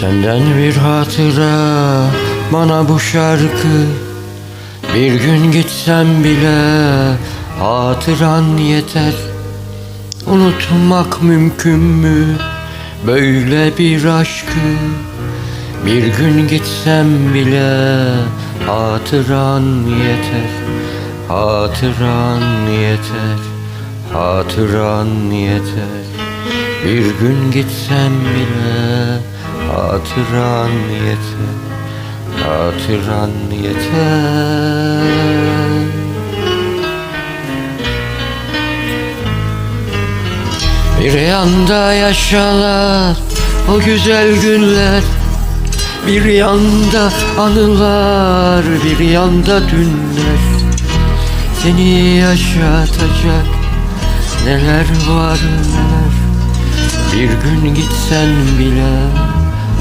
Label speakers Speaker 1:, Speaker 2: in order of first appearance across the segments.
Speaker 1: Senden bir hatıra bana bu şarkı. Bir gün gitsem bile hatıran yeter. Unutmak mümkün mü? Böyle bir aşkı. Bir gün gitsem bile hatıran yeter. Hatıran yeter Hatıran yeter. Bir gün gitsem bile hatıran yeter Hatıran yeter. Bir yanda yaşanan o güzel günler Bir yanda anılar bir yanda dünler. Seni yaşatacak neler var neler. Bir gün gitsen bile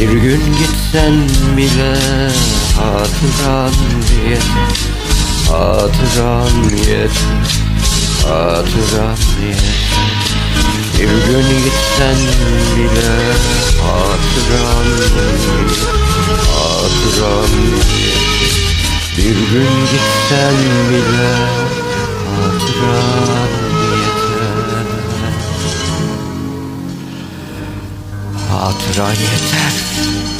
Speaker 1: Bir gün gitsen bile Hatıran yeter Hatıran yeter Hatıran yeter bir gün gitsen bile hatıran hatıran Bir gün gitsen bile hatıran Hatıran yeter